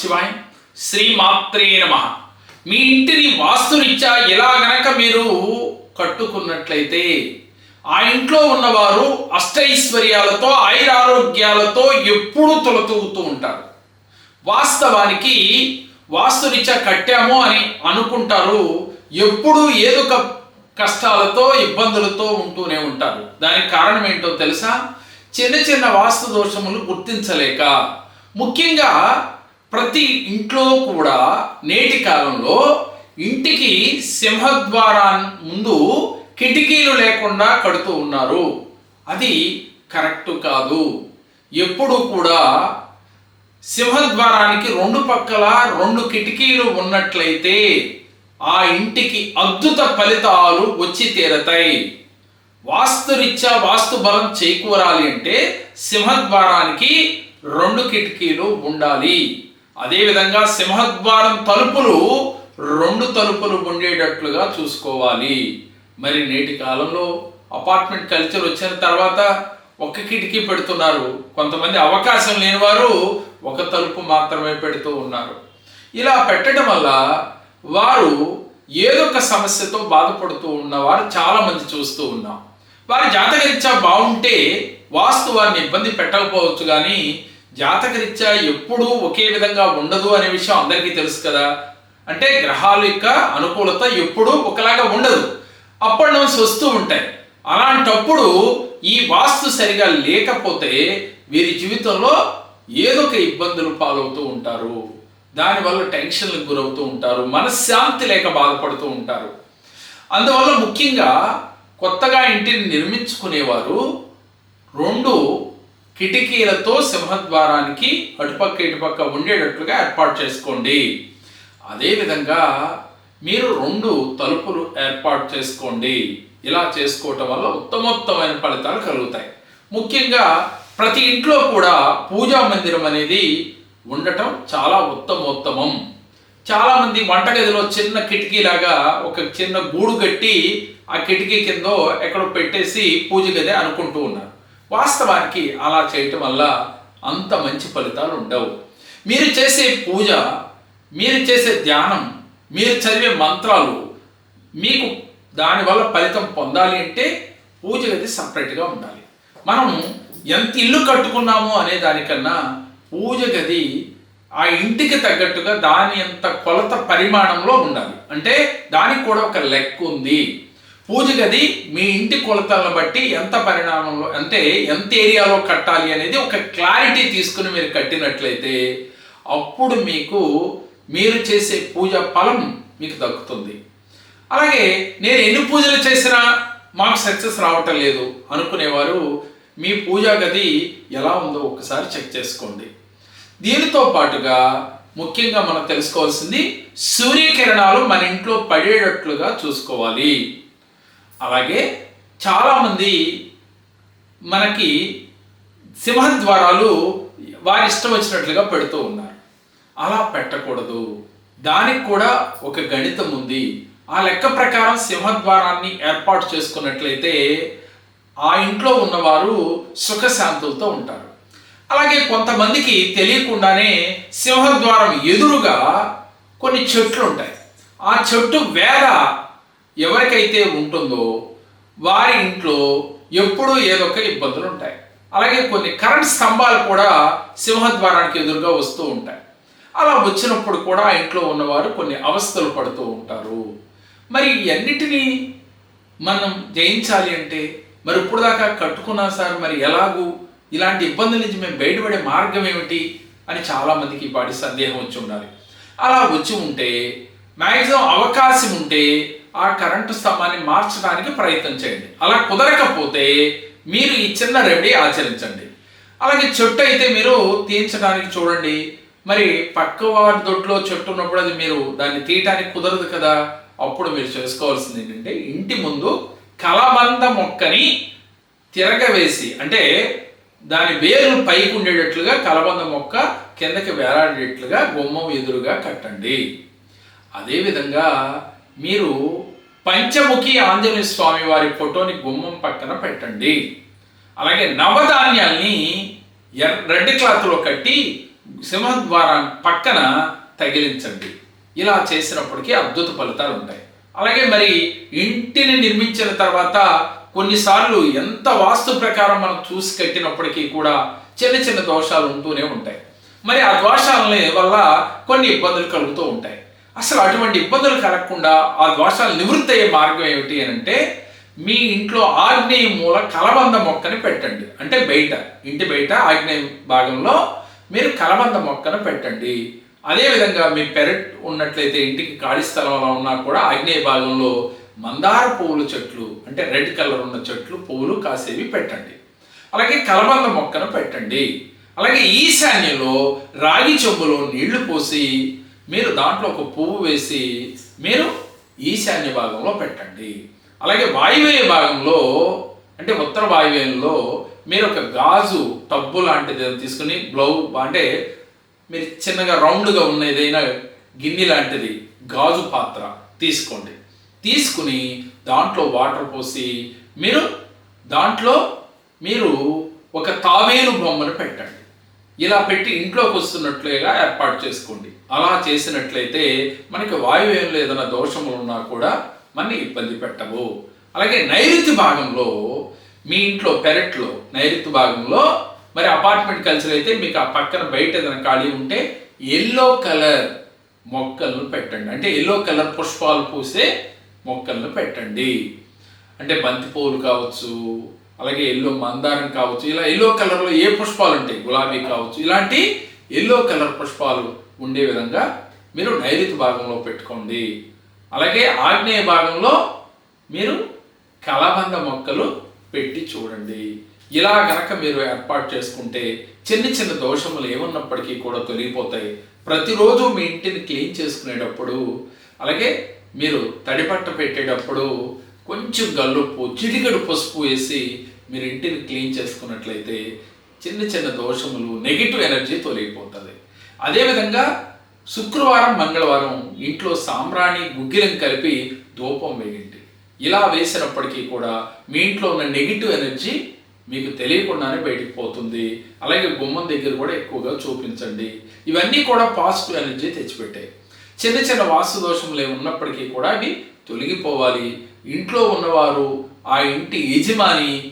శివాయ. శ్రీమాత్రే నమ. మీ ఇంటిని వాస్తునిచ్చా ఎలా గనక మీరు కట్టుకున్నట్లయితే ఆ ఇంట్లో ఉన్నవారు అష్టైశ్వర్యాలతో ఆయురారోగ్యాలతో ఎప్పుడూ తొలతూగుతూ ఉంటారు. వాస్తవానికి వాస్తునిచ్చా కట్టాము అని అనుకుంటారు. ఎప్పుడూ ఏదో ఒక కష్టాలతో ఇబ్బందులతో ఉంటూనే ఉంటారు. దానికి కారణం ఏంటో తెలుసా? చిన్న చిన్న వాస్తు దోషములు గుర్తించలేక. ముఖ్యంగా ప్రతి ఇంట్లో కూడా నేటి కాలంలో ఇంటికి సింహద్వారా ముందు కిటికీలు లేకుండా కడుతూ ఉన్నారు. అది కరెక్ట్ కాదు. ఎప్పుడు కూడా సింహద్వారానికి రెండు పక్కల రెండు కిటికీలు ఉన్నట్లయితే ఆ ఇంటికి అద్భుత ఫలితాలు వచ్చి తీరతాయి. వాస్తురీత్యా వాస్తు బలం చేకూరాలి అంటే సింహద్వారానికి రెండు కిటికీలు ఉండాలి. అదేవిధంగా సింహద్వారం తలుపులు రెండు తలుపులు ఉండేటట్లుగా చూసుకోవాలి. మరి నేటి కాలంలో అపార్ట్మెంట్ కల్చర్ వచ్చిన తర్వాత ఒక కిటికీ పెడుతున్నారు. కొంతమంది అవకాశం లేని వారు ఒక తలుపు మాత్రమే పెడుతూ ఉన్నారు. ఇలా పెట్టడం వల్ల వారు ఏదో ఒక సమస్యతో బాధపడుతూ ఉన్నవారు చాలామంది చూస్తూ ఉన్నాం. వారి జాతకరీత్యా బాగుంటే వాస్తు వారిని ఇబ్బంది పెట్టకపోవచ్చు కానీ జాతకరీత్యా ఎప్పుడూ ఒకే విధంగా ఉండదు అనే విషయం అందరికీ తెలుసు కదా. అంటే గ్రహాల యొక్క అనుకూలత ఎప్పుడూ ఒకలాగా ఉండదు. అప్పటి నుంచి వస్తూ ఉంటాయి. అలాంటప్పుడు ఈ వాస్తు సరిగా లేకపోతే వీరి జీవితంలో ఏదో ఒక ఇబ్బందులు పాలవుతూ ఉంటారు. దానివల్ల టెన్షన్లకు గురవుతూ ఉంటారు. మనశ్శాంతి లేక బాధపడుతూ ఉంటారు. అందువల్ల ముఖ్యంగా కొత్తగా ఇంటిని నిర్మించుకునేవారు రెండు కిటికీలతో సింహద్వారానికి అటుపక్క ఇటుపక్క ఉండేటట్లుగా ఏర్పాటు చేసుకోండి. అదేవిధంగా మీరు రెండు తలుపులు ఏర్పాటు చేసుకోండి. ఇలా చేసుకోవటం వల్ల ఉత్తమోత్తమైన ఫలితాలు కలుగుతాయి. ముఖ్యంగా ప్రతి ఇంట్లో కూడా పూజా మందిరం అనేది ఉండటం చాలా ఉత్తమోత్తమం. చాలామంది వంటగదిలో చిన్న కిటికీలాగా ఒక చిన్న గూడు కట్టి ఆ కిటికీ కింద ఎక్కడో పెట్టేసి పూజ గది అనుకుంటూ ఉన్నారు. వాస్తవానికి అలా చేయటం వల్ల అంత మంచి ఫలితాలు ఉండవు. మీరు చేసే పూజ మీరు చేసే ధ్యానం మీరు చదివే మంత్రాలు మీకు దానివల్ల ఫలితం పొందాలి అంటే పూజ గది సపరేట్గా ఉండాలి. మనం ఎంత ఇల్లు కట్టుకున్నాము అనే దానికన్నా పూజ గది ఆ ఇంటికి తగ్గట్టుగా దాని ఎంత కొలత పరిమాణంలో ఉండాలి. అంటే దానికి కూడా ఒక లెక్క ఉంది. పూజ గది మీ ఇంటి కొలతలను బట్టి ఎంత పరిణామంలో అంటే ఎంత ఏరియాలో కట్టాలి అనేది ఒక క్లారిటీ తీసుకుని మీరు కట్టినట్లయితే అప్పుడు మీకు మీరు చేసే పూజ ఫలం మీకు దక్కుతుంది. అలాగే నేను ఎన్ని పూజలు చేసినా మాకు సక్సెస్ రావటం లేదు అనుకునేవారు మీ పూజా గది ఎలా ఉందో ఒకసారి చెక్ చేసుకోండి. దీనితో పాటుగా ముఖ్యంగా మనం తెలుసుకోవాల్సింది సూర్యకిరణాలు మన ఇంట్లో పడేటట్లుగా చూసుకోవాలి. అలాగే చాలామంది మనకి సింహద్వారాలు వారి ఇష్టం వచ్చినట్లుగా పెడుతూ ఉన్నారు. అలా పెట్టకూడదు. దానికి కూడా ఒక గణితం ఉంది. ఆ లెక్క ప్రకారం సింహద్వారాన్ని ఏర్పాటు చేసుకున్నట్లయితే ఆ ఇంట్లో ఉన్నవారు సుఖశాంతులతో ఉంటారు. అలాగే కొంతమందికి తెలియకుండానే సింహద్వారం ఎదురుగా కొన్ని చెట్లు ఉంటాయి. ఆ చెట్టు వేద ఎవరికైతే ఉంటుందో వారి ఇంట్లో ఎప్పుడూ ఏదో ఒక ఇబ్బందులు ఉంటాయి. అలాగే కొన్ని కరెంట్ స్తంభాలు కూడా సింహద్వారానికి ఎదురుగా వస్తూ ఉంటాయి. అలా వచ్చినప్పుడు కూడా ఆ ఇంట్లో ఉన్నవారు కొన్ని అవస్థలు పడుతూ ఉంటారు. మరి ఇవన్నిటినీ మనం జయించాలి అంటే మరి ఇప్పుడు దాకా కట్టుకున్నా సార్ మరి ఎలాగూ ఇలాంటి ఇబ్బందుల నుంచి మేము బయటపడే మార్గం ఏమిటి అని చాలామందికి వాటి సందేహం వచ్చి ఉండాలి. అలా వచ్చి ఉంటే మ్యాక్సిమం అవకాశం ఉంటే ఆ కరెంటు స్తంభాన్ని మార్చడానికి ప్రయత్నం చేయండి. అలా కుదరకపోతే మీరు ఈ చిన్న రెమెడీ ఆచరించండి. అలాగే చెట్టు అయితే మీరు తీయించడానికి చూడండి. మరి పక్క వారి దొడ్లో చెట్టు ఉన్నప్పుడు అది మీరు దాన్ని తీయటానికి కుదరదు కదా. అప్పుడు మీరు చేసుకోవాల్సింది ఏంటంటే ఇంటి ముందు కలబంద మొక్కని తిరగవేసి అంటే దాని వేర్లు పైకి ఉండేటట్లుగా కలబంద మొక్క కిందకి వేలాడేటట్లుగా గుమ్మం ఎదురుగా కట్టండి. అదేవిధంగా మీరు పంచముఖి ఆంజనేయ స్వామి వారి ఫోటోని గుమ్మం పక్కన పెట్టండి. అలాగే నవధాన్యాల్ని ఎర్ర రెడ్ క్లాత్లో కట్టి సింహద్వారం పక్కన తగిలించండి. ఇలా చేసినప్పటికీ అద్భుత ఫలితాలు ఉంటాయి. అలాగే మరి ఇంటిని నిర్మించిన తర్వాత కొన్నిసార్లు ఎంత వాస్తు ప్రకారం మనం చూసి కట్టినప్పటికీ కూడా చిన్న చిన్న దోషాలు ఉంటూనే ఉంటాయి. మరి ఆ దోషాలని వల్ల కొన్ని ఇబ్బందులు కలుగుతూ ఉంటాయి. అసలు అటువంటి ఇబ్బందులు కలగకుండా ఆ దోషాలు నివృత్తి అయ్యే మార్గం ఏమిటి అని అంటే మీ ఇంట్లో ఆగ్నేయ మూల కలబంద మొక్కని పెట్టండి. అంటే బయట ఇంటి బయట ఆగ్నేయ భాగంలో మీరు కలబంద మొక్కను పెట్టండి. అదేవిధంగా మీ పెరట్ ఉన్నట్లయితే ఇంటికి ఖాళీ స్థలంలో ఉన్నా కూడా ఆగ్నేయ భాగంలో మందార పువ్వుల చెట్లు అంటే రెడ్ కలర్ ఉన్న చెట్లు పువ్వులు కాసేవి పెట్టండి. అలాగే కలబంద మొక్కను పెట్టండి. అలాగే ఈశాన్యంలో రాగి చెంబులో నీళ్ళు పోసి మీరు దాంట్లో ఒక పువ్వు వేసి మీరు ఈశాన్య భాగంలో పెట్టండి. అలాగే వాయువ్య భాగంలో అంటే ఉత్తర వాయువ్యంలో మీరు ఒక గాజు టబ్బు లాంటిది ఏదైనా తీసుకుని బ్లౌ అంటే మీరు చిన్నగా రౌండ్గా ఉన్న ఏదైనా గిన్నె లాంటిది గాజు పాత్ర తీసుకోండి. తీసుకుని దాంట్లో వాటర్ పోసి మీరు దాంట్లో మీరు ఒక తావేలు బొమ్మను పెట్టండి. ఇలా పెట్టి ఇంట్లోకి వస్తున్నట్లుగా ఏర్పాటు చేసుకోండి. అలా చేసినట్లయితే మనకి వాయువ్యంలో ఏదైనా దోషములు ఉన్నా కూడా మనని ఇబ్బంది పెట్టవు. అలాగే నైరుతి భాగంలో మీ ఇంట్లో పెరట్లో నైరుతి భాగంలో మరి అపార్ట్మెంట్ కల్చర్ అయితే మీకు ఆ పక్కన బయట ఏదైనా ఖాళీ ఉంటే ఎల్లో కలర్ మొక్కలను పెట్టండి. అంటే ఎల్లో కలర్ పుష్పాలు పూసే మొక్కలను పెట్టండి. అంటే బంతి పువ్వులు కావచ్చు అలాగే ఎల్లో మందారం కావచ్చు ఇలా ఎల్లో కలర్లో ఏ పుష్పాలు ఉంటాయి గులాబీ కావచ్చు ఇలాంటి ఎల్లో కలర్ పుష్పాలు ఉండే విధంగా మీరు నైరుతి భాగంలో పెట్టుకోండి. అలాగే ఆగ్నేయ భాగంలో మీరు కలబంద మొక్కలు పెట్టి చూడండి. ఇలా గనక మీరు ఏర్పాటు చేసుకుంటే చిన్న చిన్న దోషములు ఏమున్నప్పటికీ కూడా తొలగిపోతాయి. ప్రతిరోజు మీ ఇంటిని క్లీన్ చేసుకునేటప్పుడు అలాగే మీరు తడిపట్ట పెట్టేటప్పుడు కొంచెం గల్లుప్పు చిటికెడు పసుపు వేసి మీరు ఇంటిని క్లీన్ చేసుకున్నట్లయితే చిన్న చిన్న దోషములు నెగిటివ్ ఎనర్జీ తొలగిపోతుంది. అదేవిధంగా శుక్రవారం మంగళవారం ఇంట్లో సాంబ్రాణి గుగ్గిలం కలిపి ధూపం వేయండి. ఇలా వేసినప్పటికీ కూడా మీ ఇంట్లో ఉన్న నెగిటివ్ ఎనర్జీ మీకు తెలియకుండానే బయటికి పోతుంది. అలాగే గుమ్మం దగ్గర కూడా ఎక్కువగా చూపించండి. ఇవన్నీ కూడా పాజిటివ్ ఎనర్జీ తెచ్చిపెట్టాయి. చిన్న చిన్న వాస్తు దోషములు ఏమి ఉన్నప్పటికీ కూడా అవి తొలగిపోవాలి. ఇంట్లో ఉన్నవారు ఆ ఇంటి యజమాని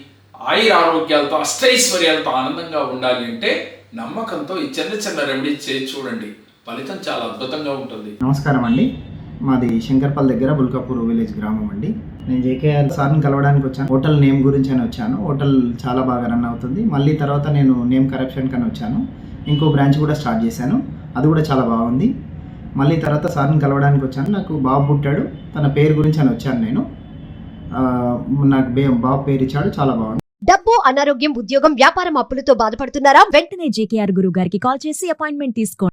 ఆయుర ఆరోగ్యాలతో అష్టైశ్వర్యాలతో ఆనందంగా ఉండాలి అంటే నమ్మకంతో ఈ చిన్న చిన్న రెమెడీస్ చేసి చూడండి. ఫలితం చాలా అద్భుతంగా ఉంటుంది. నమస్కారం అండి. మాది శంకర్పల్ దగ్గర బుల్కాపూర్ విలేజ్ గ్రామం అండి. నేను జేకేఆర్ సార్ని కలవడానికి వచ్చాను. హోటల్ నేమ్ గురించి అని వచ్చాను. హోటల్ చాలా బాగా రన్ అవుతుంది. మళ్ళీ తర్వాత నేను నేమ్ కరప్షన్ కని వచ్చాను. ఇంకో బ్రాంచ్ కూడా స్టార్ట్ చేశాను. అది కూడా చాలా బాగుంది. మళ్ళీ తర్వాత సార్ని కలవడానికి వచ్చాను. నాకు బాబు పుట్టాడు. తన పేరు గురించి అని వచ్చాను నేను. నాకు బాబు పేరు ఇచ్చాడు చాలా బాగుంది. డబ్బు అనారోగ్యం ఉద్యోగం వ్యాపారం అప్పులతో బాధపడుతున్నారా? వెంటనే జేకేఆర్ గురువు గారికి కాల్ చేసి అపాయింట్మెంట్ తీసుకోండి.